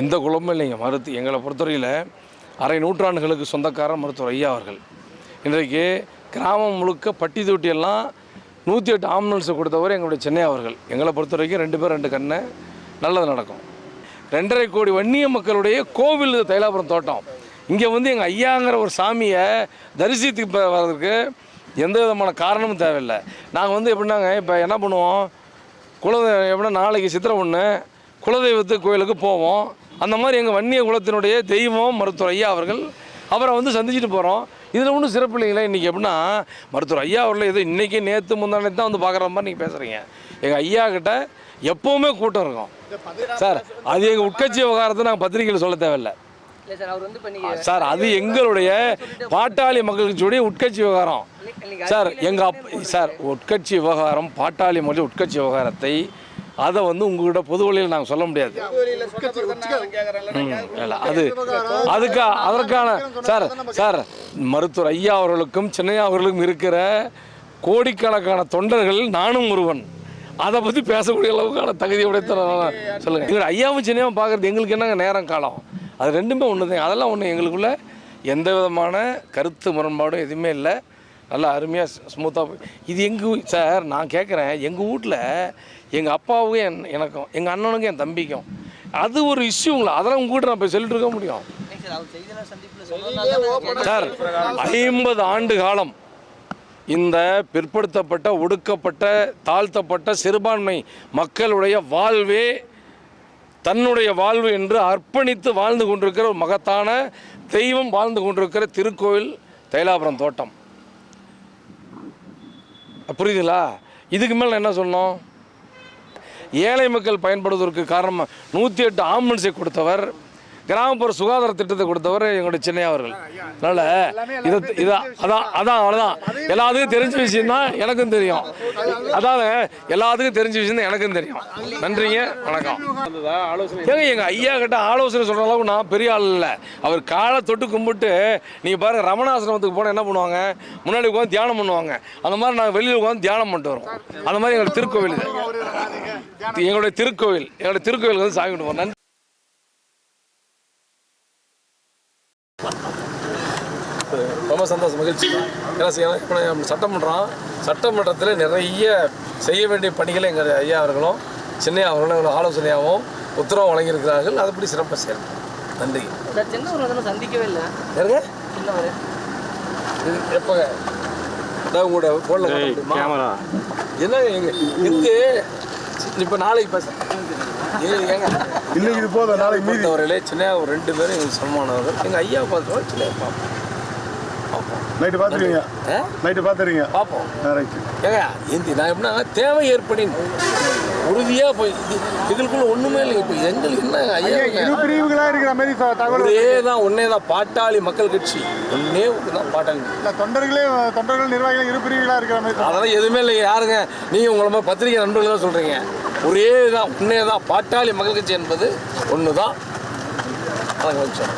எந்த குழம்பும் இல்லைங்க. மருத்து எங்களை பொறுத்தவரையில் அரை நூற்றாண்டுகளுக்கு சொந்தக்காரர் மருத்துவர் ஐயா அவர்கள். இன்றைக்கு கிராமம் முழுக்க பட்டி தொட்டியெல்லாம் நூற்றி எட்டு ஆம்புலன்ஸை கொடுத்தவர் எங்களுடைய சென்னை அவர்கள். எங்களை பொறுத்த வரைக்கும் ரெண்டு பேர் ரெண்டு கண்ணு. நல்லது நடக்கும். ரெண்டரை கோடி வன்னிய மக்களுடைய கோவில் தைலாபுரம் தோட்டம். இங்கே வந்து எங்கள் ஐயாங்கிற ஒரு சாமியை தரிசித்து வர்றதுக்கு எந்த விதமான காரணமும் தேவையில்லை. நாங்கள் வந்து எப்படின்னாங்க இப்போ என்ன பண்ணுவோம்? குலதெய்வம் எப்படின்னா நாளைக்கு சித்திரை ஒன்று குலதெய்வத்து கோயிலுக்கு போவோம். அந்த மாதிரி எங்கள் வன்னிய குலத்தினுடைய தெய்வம் மருத்துவர் ஐயா அவர்கள் அவரை வந்து சந்திச்சுட்டு போகிறோம் இதில் ஒன்றும் சிறப்பு இல்லைங்களா இன்றைக்கி எப்படின்னா மருத்துவர் ஐயா அவர்கள் ஏதோ இன்றைக்கி நேற்று முந்தானே தான் வந்து பார்க்குற மாதிரி நீங்கள் பேசுகிறீங்க எங்கள் ஐயா கிட்ட எப்போவுமே கூட்டம் இருக்கும். சார் அது எங்கள் உட்கட்சி விவகாரத்தை நாங்கள் பத்திரிகையில் சொல்ல தேவையில்லை. சார் அவர் வந்து இப்போ நீங்கள் சார் அது எங்களுடைய பாட்டாளி மக்கள் கட்சியுடைய உட்கட்சி விவகாரம். சார் எங்கள் அப் சார் உட்கட்சி விவகாரம் பாட்டாளி மக்கள் உட்கட்சி விவகாரத்தை அதை வந்து உங்ககிட்ட பொது வழியில் நாங்கள் சொல்ல முடியாது. அது அதுக்கா அதற்கான சார் சார் மருத்துவர் ஐயா அவர்களுக்கும் சின்னையா அவர்களுக்கும் இருக்கிற கோடிக்கணக்கான தொண்டர்கள் நானும் ஒருவன். அதை பற்றி பேசக்கூடிய அளவுக்கான தகுதி உடைத்த சொல்லுங்கள் எங்கள் ஐயாவும் சின்னையாவும் பார்க்குறது எங்களுக்கு என்னங்க நேரம் காலம்? அது ரெண்டுமே ஒன்று தான் அதெல்லாம் ஒன்று எங்களுக்குள்ள எந்த விதமான கருத்து முரண்பாடும் எதுவுமே இல்லை. நல்லா அருமையாக ஸ்மூத்தாக இது எங்கள் சார் நான் கேட்குறேன் எங்கள் வீட்டில் எங்கள் அப்பாவுக்கும் என் எனக்கும் எங்கள் அண்ணனுக்கும் என் தம்பிக்கும் அது ஒரு இஷ்யூங்களா அதெல்லாம் உங்கள் நான் போய் சொல்லிட்டு இருக்க முடியும். சார் ஐம்பது ஆண்டு காலம் இந்த பிற்படுத்தப்பட்ட ஒடுக்கப்பட்ட தாழ்த்தப்பட்ட சிறுபான்மை மக்களுடைய வாழ்வே தன்னுடைய வாழ்வு என்று அர்ப்பணித்து வாழ்ந்து கொண்டிருக்கிற ஒரு மகத்தான தெய்வம் வாழ்ந்து கொண்டிருக்கிற திருக்கோவில் தைலாபுரம் தோட்டம். புரியுதுங்களா? இதுக்கு மேலே என்ன சொன்னோம்? ஏழை மக்கள் பயன்படுவதற்கு காரணமாக நூற்றி எட்டு ஆம்புலன்ஸை கொடுத்தவர் கிராமப்புற சுகாதார திட்டத்தை கொடுத்தவர் எங்களுடைய சின்னையா அவர்கள். அதனால் இதை இது அதான் அதான் அவ்வளோதான் எல்லாத்துக்கும் தெரிஞ்ச விஷயம் தான் எனக்கும் தெரியும். அதாவது எல்லாத்துக்கும் தெரிஞ்ச விஷயம் தான் எனக்கும் தெரியும். நன்றிங்க வணக்கம். ஏங்க எங்கள் ஐயா கிட்ட ஆலோசனை சொல்கிற அளவுக்கு நான் பெரிய ஆள் இல்லை. அவர் காலை தொட்டு கும்பிட்டு நீங்கள் பாருங்கள் ரமணாசிரமத்துக்கு போனால் என்ன பண்ணுவாங்க? முன்னாடி உட்காந்து தியானம் பண்ணுவாங்க. அந்த மாதிரி நாங்கள் வெளியில் உட்காந்து தியானம் பண்ணிட்டு வருவோம். அந்த மாதிரி எங்களுடைய திருக்கோவில் இது. எங்களுடைய திருக்கோவில் எங்களுடைய திருக்கோவிலுக்கு வந்து சாமி கும்பிடுவோம். நன்றி. ரொம்ப சந்தோஷம் மகிழ்ச்சி. ஏன்னா இப்போ நம்ம சட்டமன்றம் சட்டமன்றத்தில் நிறைய செய்ய வேண்டிய பணிகளை எங்கள் ஐயா அவர்களும் சின்னையா அவர்களும் எங்களுக்கு ஆலோசனையாகவும் உத்தரவு வழங்கியிருக்கிறார்கள். அதுபடி சிறப்பாக செய்யணும் நன்றி. சந்திக்கவே இல்லை. யாருங்க? சின்னவர் இது எப்போங்க? அதான் உங்களோட ஃபோனில் கேமரா என்ன எங்க இங்கு இப்போ நாளைக்கு பேச ஏங்க. இன்னைக்கு இது போதும் நாளைக்கு மீதி. பொறுத்தவரையிலே சின்ன ஒரு ரெண்டு பேரும் எங்களுக்கு சன்மானவர்கள் எங்கள் ஐயா பார்த்தோம் சின்ன பார்ப்போம். நைட்டு பார்த்துருவீங்க? நைட்டு பார்த்துறீங்க பார்ப்போம். ரைட்டு ஏங்க இந்தி நான் எப்படின்னா தேவை ஏற்படின். உறுதியாக போய் இது இதுக்குள்ள ஒன்றுமே இல்லை. இப்போ எங்களுக்கு என்ன ஐயா இரு பிரிவுகளா இருக்கிற மாதிரி தகவல் ஒரே தான் ஒன்னே தான் பாட்டாளி மக்கள் கட்சி. ஒன்னே ஒன்று தான் பாட்டாளி. இல்ல தொண்டர்களே தொண்டர்கள் நிர்வாகிகள் இரு பிரிவுகளா இருக்கிற மாதிரி அதெல்லாம் எதுவுமே இல்லைங்க யாருங்க? நீங்கள் உங்களை மாதிரி பத்திரிகை நண்பர்கள் தான் சொல்கிறீங்க ஒரே தான் ஒன்னே தான் பாட்டாளி மக்கள் கட்சி என்பது ஒன்று தான் அதை கவனிச்சோம்